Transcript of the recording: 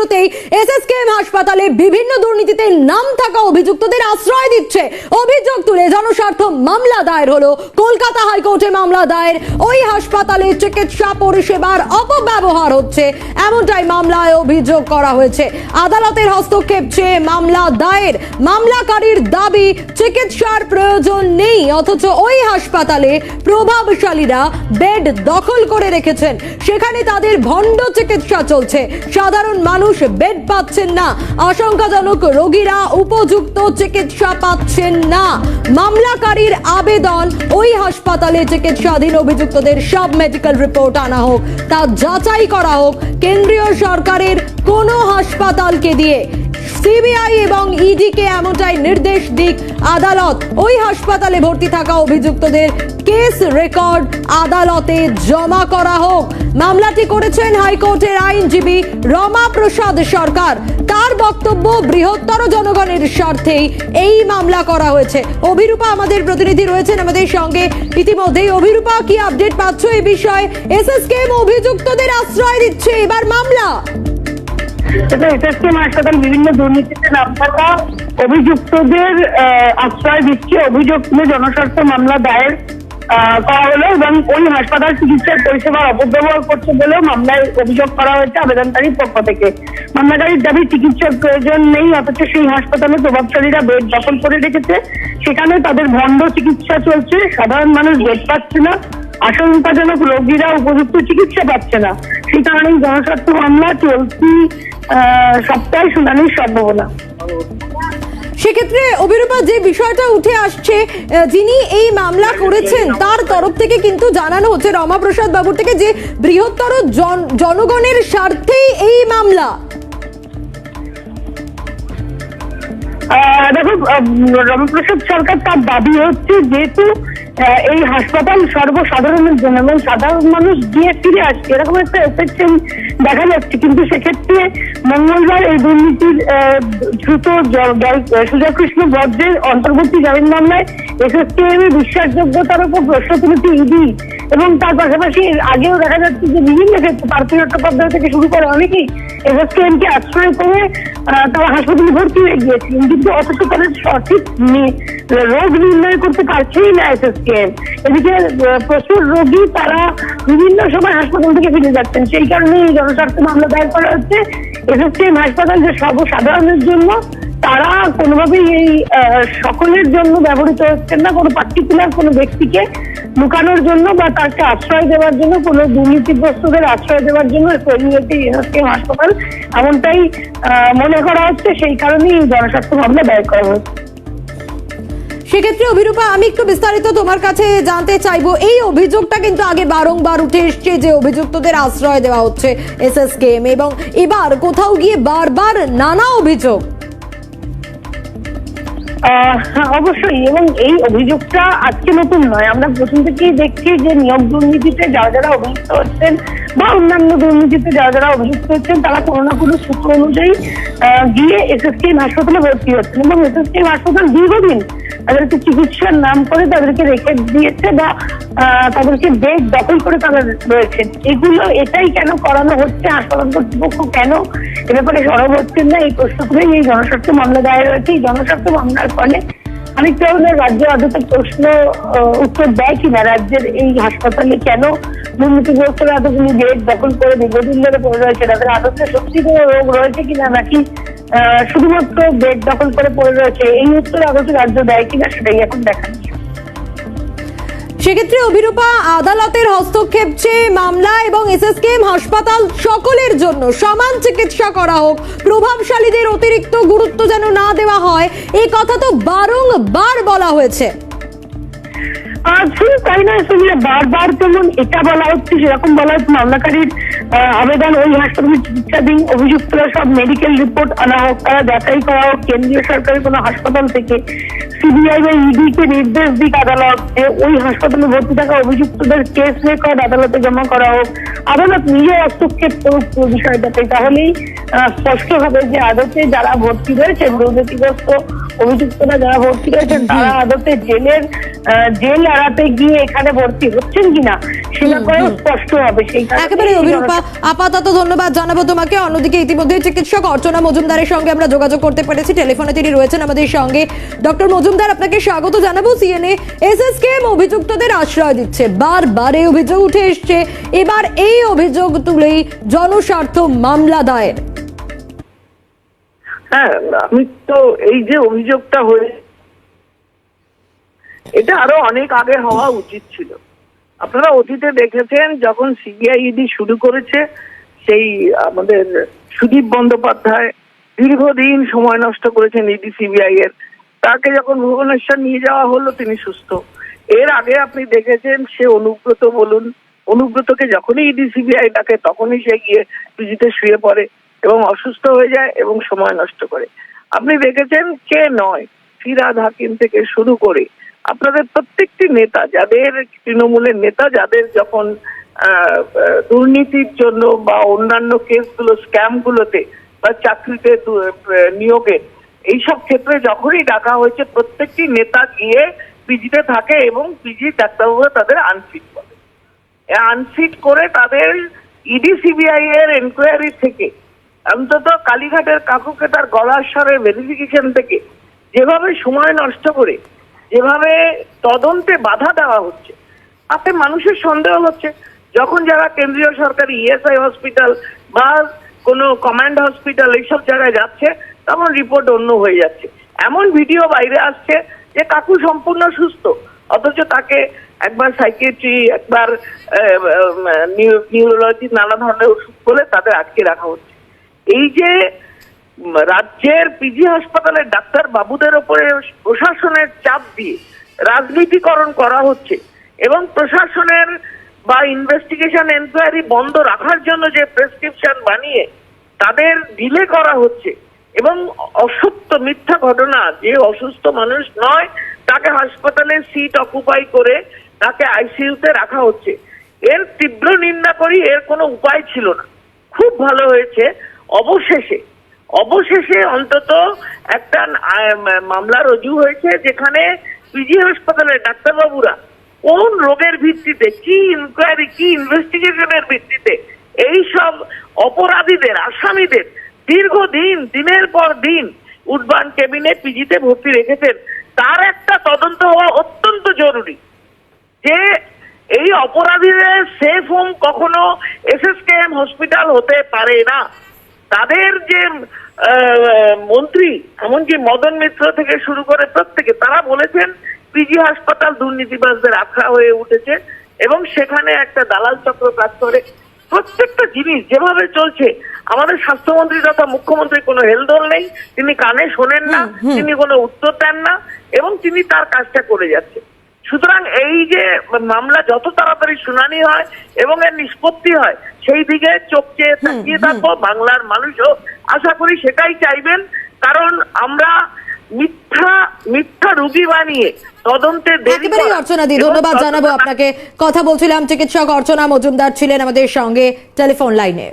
শুরুতেই এসএসকেএম হাসপাতালে বিভিন্ন দুর্নীতিতে নাম থাকা অভিযুক্তদের আশ্রয় দিচ্ছে। অভিযোগ তুলে জনস্বার্থ মামলা দায়ের হলো। কলকাতা হাইকোর্টে মামলা দায়ের। ওই হাসপাতালে চিকিৎসা পরিষেবার অপব্যবহার হচ্ছে। এমনটাই মামলায় অভিযোগ করা হয়েছে। আদালতের হস্তক্ষেপ চেয়ে মামলা দায়ের। মামলাকারীর দাবি, চিকিৎসার প্রয়োজন নেই, অথচ ওই হাসপাতালে প্রভাবশালীরা বেড দখল করে রেখেছেন। সেখানে তাদের ভণ্ড চিকিৎসা চলছে। সাধারণ মানুষ বেড পাচ্ছেন না। আশঙ্কাজনক রোগীরা উপযুক্ত চিকিৎসা পাচ্ছেন না। মামলাকারীর আবেদন ওই হাসপাতালে চিকিৎসাধীন অভিযুক্তদের সব মেডিকেল রিপোর্ট আনা হোক, তা যাচাই করা হোক। কেন্দ্রীয় সরকারের কোনো হাসপাতালকে দিয়ে সিবিআই এবং ইডি কে এমনটাই নির্দেশ দিক আদালত। ওই হাসপাতালে ভর্তি থাকা অভিযুক্তদের কেস রেকর্ড আদালতে জমা করা হোক। মামলাটি করেছেন হাইকোর্টের আইনজীবী রমা প্রসাদ সরকার। তার বক্তব্য বৃহত্তর জনগণের স্বার্থেই এই মামলা করা হয়েছে। অভিরূপা আমাদের প্রতিনিধি রয়েছেন আমাদের সঙ্গে। ইতিমধ্যেই অভিরূপা, কি আপডেট পাচ্ছ এই বিষয়ে? এসএসকেএম অভিযুক্তদের আশ্রয় দিচ্ছে এবার মামলা। অভিযুক্তদের আশ্রয় দিচ্ছে অভিযোগ তুলে জনস্বার্থ মামলা দায়ের করা হলো এবং ওই হাসপাতাল চিকিৎসার পরিষেবার অপব্যবহার করছে বলেও মামলায় অভিযোগ করা হয়েছে আবেদনকারীর পক্ষ থেকে। মামলাকারীর দাবি, চিকিৎসার প্রয়োজন নেই, অথচ সেই হাসপাতালে প্রভাবশালীরা বেড দখল করে রেখেছে। সেখানে তাদের ভণ্ড চিকিৎসা চলছে। সাধারণ মানুষ বেড পাচ্ছে না। আশঙ্কাজনক রোগীরা উপযুক্ত চিকিৎসা পাচ্ছে না। সেই কারণেই জনস্বার্থ মামলা চলতি শুনানির সম্ভাবনা। সেক্ষেত্রে অভিরূপা যে বিষয়টা উঠে আসছে যিনি এই মামলা করেছেন তার তরফ থেকে কিন্তু জানানো হচ্ছে রমাপ্রসাদ বাবুর থেকে যে বৃহত্তর জনগণের স্বার্থেই এই মামলা। দেখো রমাপ্রসাদ সরকার তার দাবি হচ্ছে যেহেতু এই হাসপাতাল সর্বসাধারণের জন্য এবং সাধারণ মানুষ গিয়ে ফিরে আসছে। এরকম একটা এফেকশন দেখা যাচ্ছে। কিন্তু সেক্ষেত্রে মঙ্গলবার এই দুর্নীতির দ্রুত সুজা কৃষ্ণ বজ্রের অন্তর্বর্তী জামিন মামলায় এসএসকেএম বিশ্বাসযোগ্যতার উপর প্রশ্ন তুলেছে ইডি। এবং তার পাশাপাশি আগেও দেখা যাচ্ছে যে বিভিন্ন ক্ষেত্রে পার্থ চট্টোপাধ্যায় থেকে শুরু করে অনেকেই এসএসকেএম কে আশ্রয় করে তারা হাসপাতালে ভর্তি হয়ে গিয়েছিলেন কিন্তু অথচ তাদের সঠিক রোগ নির্ণয় করতে পারছেই না এসএসকেএম এদিকে প্রচুর রোগী তারা বিভিন্ন সময় হাসপাতাল থেকে ফিরে যাচ্ছেন। সেই কারণে এই জনস্বার্থ মামলা দায়ের করা হচ্ছে। এসএসকেএম হাসপাতাল যে সর্বসাধারণের জন্য তারা কোনোভাবেই এই সকলের জন্য ব্যবহৃত হচ্ছেন না, কোনো পার্টিকুলার কোনো ব্যক্তিকে লুকানোর জন্য বা তাকে আশ্রয় দেওয়ার জন্য, কোনো দুর্নীতিগ্রস্তদের আশ্রয় দেওয়ার জন্য হাসপাতাল এমনটাই মনে করা হচ্ছে। সেই কারণেই জনস্বার্থ মামলা দায়ের করা হচ্ছে। সেক্ষেত্রে অভিরূপা, আমি একটু বিস্তারিত তোমার কাছে জানতে চাইব। এই অভিযোগটা কিন্তু আগে বারংবার উঠে এসছে যে অভিযুক্তদের আশ্রয় দেওয়া হচ্ছে এসএসকেএম এবং এবার কোথাও গিয়ে বারবার নানা অভিযোগ। অবশ্যই, এবং এই অভিযোগটা আজকে নতুন নয়। আমরা প্রথম থেকেই দেখছি যে নিয়োগ দুর্নীতিতে যারা যারা অভিযুক্ত হচ্ছেন বা অন্যান্য দুর্নীতিতে যারা যারা অভিযুক্ত হচ্ছেন, তারা কোনো না কোনো সূত্র অনুযায়ী গিয়ে এসএসকেএম হাসপাতালে ভর্তি হচ্ছেন। এবং এসএসকেএম হাসপাতাল দীর্ঘদিন তাদেরকে চিকিৎসার নাম করে তাদেরকে রেখে দিয়েছে বা তাদেরকে বেড দখল করে তারা রয়েছেন এগুলো, এটাই কেন করানো হচ্ছে? হাসপাতাল কর্তৃপক্ষ কেন এ ব্যাপারে সরব হচ্ছেন না? এই প্রশ্ন করেই এই জনস্বার্থ মামলা দায়ের হয়েছে। এই জনস্বার্থ মামলার ফলে অনেক ধরনের রাজ্য আদতে প্রশ্ন উত্তর দেয় কিনা? রাজ্যের এই হাসপাতালে কেন দুর্নীতিগ্রস্তরা এতগুলি বেড দখল করে দীর্ঘদিন ধরে পড়ে রয়েছে? তাদের আদতে সত্যি কোনো রোগ রয়েছে কিনা নাকি শুধুমাত্র বেড দখল করে পড়ে রয়েছে। এই উত্তর আদতে রাজ্য দেয় কিনা সেটাই এখন দেখা সেক্ষেত্রে অভিরূপা আদালতের হস্তক্ষেপ চেয়ে মামলা এবং এসএসকেএম হাসপাতাল সকলের জন্য সমান চিকিৎসা করা হোক। প্রভাবশালীদের অতিরিক্ত গুরুত্ব যেন না দেওয়া হয় এই কথা তো বারংবার বলা হয়েছে। আর শুধু তাই নয় বারবার যেমন এটা বলা হচ্ছে সেরকম বলা হচ্ছে মামলাকারীর আবেদন ওই হাসপাতালে চিকিৎসাধীন অভিযুক্তরা সব মেডিকেল রিপোর্ট আনা হোক, তারা যাচাই করা হোক। কেন্দ্রীয় সরকারের কোনো হাসপাতাল থেকে সিবিআই বা ইডি কে নির্দেশ দিক আদালত যে ওই হাসপাতালে ভর্তি থাকা অভিযুক্তদের কেস রেকর্ড আদালতে জমা করা হোক। আদালত নিজে হস্তক্ষেপ করুক পুরো বিষয়টাতে। তাহলেই স্পষ্ট হবে যে আদতে যারা ভর্তি রয়েছে দুর্নীতিগ্রস্ত অভিযুক্তরা যারা ভর্তি রয়েছেন তারা আদতে জেলের জেল এড়াতে গিয়ে এখানে ভর্তি হচ্ছেন কিনা সে ব্যাপারেও স্পষ্ট হবে। সেই একেবারে অভিরূপা আপাতত ধন্যবাদ জানাব তোমাকে। অন্যদিকে ইতিমধ্যে চিকিৎসক অর্চনা মজুমদারের সঙ্গে আমরা যোগাযোগ করতে পেরেছি। টেলিফোনে তিনি রয়েছেন আমাদের সঙ্গে। ডক্টর মজুমদার আপনাকে স্বাগত জানাব। সিএনএ এসএসকেএম অভিযুক্তদের আশ্রয় দিচ্ছে। বারবার এই অভিযোগ উঠে এসছে। এবার এই অভিযোগ তুলেই জনস্বার্থ মামলা দায়ের। হ্যাঁ আমি তো এই যে অভিযোগটা হয়ে এটা আরও অনেক আগে হওয়া উচিত ছিল। আপনারা অতীতে দেখেছেন, যখন সিবিআই ইডি শুরু করেছে, সেই আমাদের সুদীপ বন্দ্যোপাধ্যায় দীর্ঘদিন সময় নষ্ট করেছেন ইডি সিবিআই এর। তাকে যখন ভুবনেশ্বর নিয়ে যাওয়া হলো, তিনি সুস্থ। এর আগে আপনি দেখেছেন, সে অনুব্রত বলুন, অনুব্রতকে যখনই ইডি সিবিআই ডাকে, তখনই সে গিয়ে পিজিতে শুয়ে পড়ে। এবং অসুস্থ হয়ে যায় এবং সময় নষ্ট করে। আপনি দেখেছেন কে নয়? ফিরাদ হাকিম থেকে শুরু করে আপনাদের প্রত্যেকটি নেতা, যাদের তৃণমূলের নেতা, যাদের যখন দুর্নীতির জন্য বা অন্যান্য কেসগুলো স্ক্যাম গুলোতে বা চাকরিতে নিয়োগে, এইসব ক্ষেত্রে যখনই ডাকা হয়েছে, প্রত্যেকটি নেতা গিয়ে পিজিতে থাকে এবং পিজি ডাক্তারবাবুরা তাদের আনফিট করে। আনফিট করে তাদের ইডি সিবিআই এর এনকোয়ারি থেকে অন্তত কালীঘাটের কাকুকে তার গলার স্বরের ভেরিফিকেশন থেকে যেভাবে সময় নষ্ট করে, যেভাবে তদন্তে বাধা দেওয়া হচ্ছে, তাতে মানুষের সন্দেহ হচ্ছে। যখন যারা কেন্দ্রীয় সরকারি ইএসআই হসপিটাল বা কোনো কমান্ড হসপিটাল এইসব জায়গায় যাচ্ছে, তখন রিপোর্ট অন্য হয়ে যাচ্ছে। এমন ভিডিও বাইরে আসছে যে কাকু সম্পূর্ণ সুস্থ, অথচ তাকে একবার সাইকেট্রি একবার নিউরোলজি নানা ধরনের ওষুধ বলে তাদের আটকে রাখা হচ্ছে। এই যে রাজ্যের পিজি হাসপাতালের ডাক্তার বাবুদের ওপরে প্রশাসনের চাপ দিয়ে রাজনীতিকরণ করা হচ্ছে এবং প্রশাসনের বা ইনভেস্টিগেশন এনকোয়ারি বন্ধ রাখার জন্য যে প্রেসক্রিপশন বানিয়ে তাদের ডিলে করা হচ্ছে এবং অসত্য মিথ্যা ঘটনা, যে অসুস্থ মানুষ নয়, তাকে হাসপাতালে সিট অকুপাই করে তাকে আইসিইউতে রাখা হচ্ছে। এর তীব্র নিন্দা করি, এর কোনো উপায় ছিল না। খুব ভালো হয়েছে। অবশেষে অবশেষে অন্তত একটা মামলা রুজু হয়েছে যেখানে পিজি হাসপাতালের ডাক্তারবাবুরা কোন রোগের ভিত্তিতে, কি ইনকোয়ারি কি ইনভেস্টিগেশনের ভিত্তিতে এই সব অপরাধীদের, আসামিদের দীর্ঘদিন, দিনের পর দিন উডবান কেবিনে পিজিতে ভর্তি রেখেছেন, তার একটা তদন্ত হওয়া অত্যন্ত জরুরি যে এই অপরাধীদের সেফ হোম কখনো এসএসকেএম হসপিটাল হতে পারে না। তাদের যে মন্ত্রী এমনকি মদন মিত্র থেকে শুরু করে প্রত্যেকে তারা বলেছেন পিজি হাসপাতাল দুর্নীতিবাজদের আখড়া হয়ে উঠেছে এবং সেখানে একটা দালাল চক্র কাজ করে। প্রত্যেকটা জিনিস যেভাবে চলছে আমাদের স্বাস্থ্যমন্ত্রী তথা মুখ্যমন্ত্রী কোনো হেলদোল নেই তিনি কানে শোনেন না তিনি কোনো উত্তর দেন না এবং তিনি তার কাজটা করে যাচ্ছেন। সুতরাং এই যে মামলা যত তাড়াতাড়ি শুনানি হয় এবং এর নিষ্পত্তি হয় সেই দিকে চোখ চেয়ে তাকিয়ে থাকব বাংলার মানুষও আশা করি সেটাই চাইবেন। কারণ আমরা মিথ্যা মিথ্যা রুগী বানিয়ে তদন্তে একেবারেই অর্চনা দি ধন্যবাদ জানাব আপনাকে। কথা বলছিলাম চিকিৎসক অর্চনা মজুমদার ছিলেন আমাদের সঙ্গে টেলিফোন লাইনে।